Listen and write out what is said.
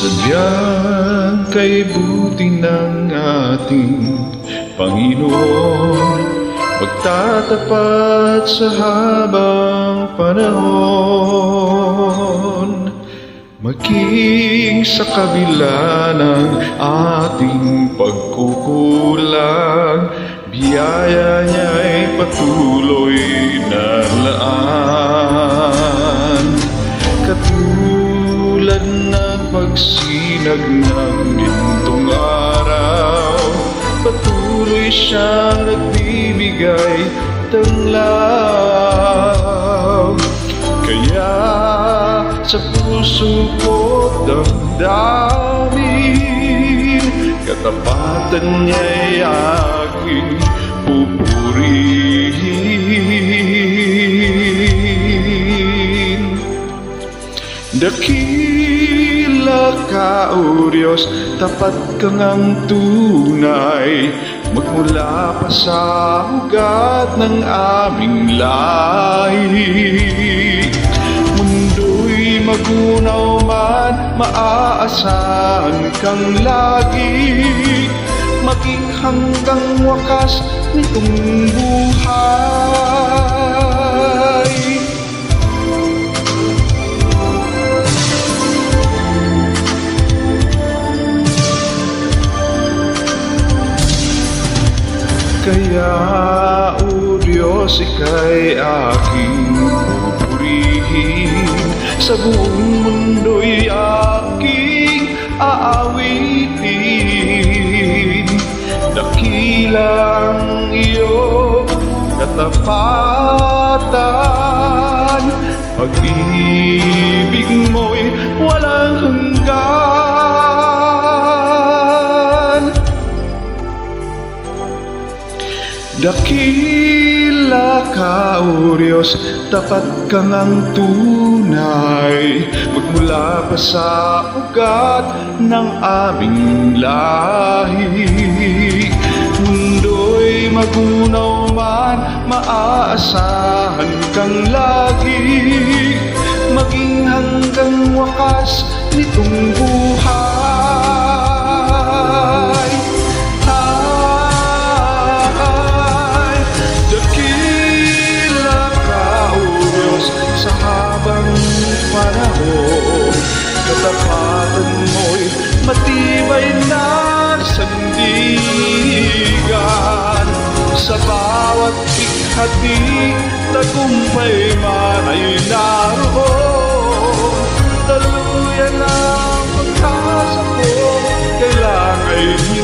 Sadyang kay buti ng ating Panginoon. Magtatapat sa habang panahon. Maging sa kabila ng ating pagkukulang Biyaya niya'y patuloy pagsinag ng gintong araw. Patuloy siyang nagbibigay tanglaw Kaya sa puso ko't damdamin Katapatan niya'y aking pupurihin Dakila ka, O Diyos, tapat ka ngang tunay. Magmula pa sa ugat ng aming lahi. Mundo'y magunaw man, maaasahan kang lagi. Maging hanggang wakas nitong buhay Kaya, O Diyos, ika'y aking pupurihin. Sa buong mundo'y aking aawitin Dakilang iyong katapatan Pag-ibig Dakila ka, O Diyos, tapat ka ngang tunay. Magmula pa sa ugat ng aming lahi. Mundo'y magunaw man, maaasahan kang lagi. Maging hanggang wakas nitong katapatan mo'y matibay na sandigan. Sa bawat ikhati, tagumpay man ay naroon Taluyan ang pagkasa ko, kailangan niyo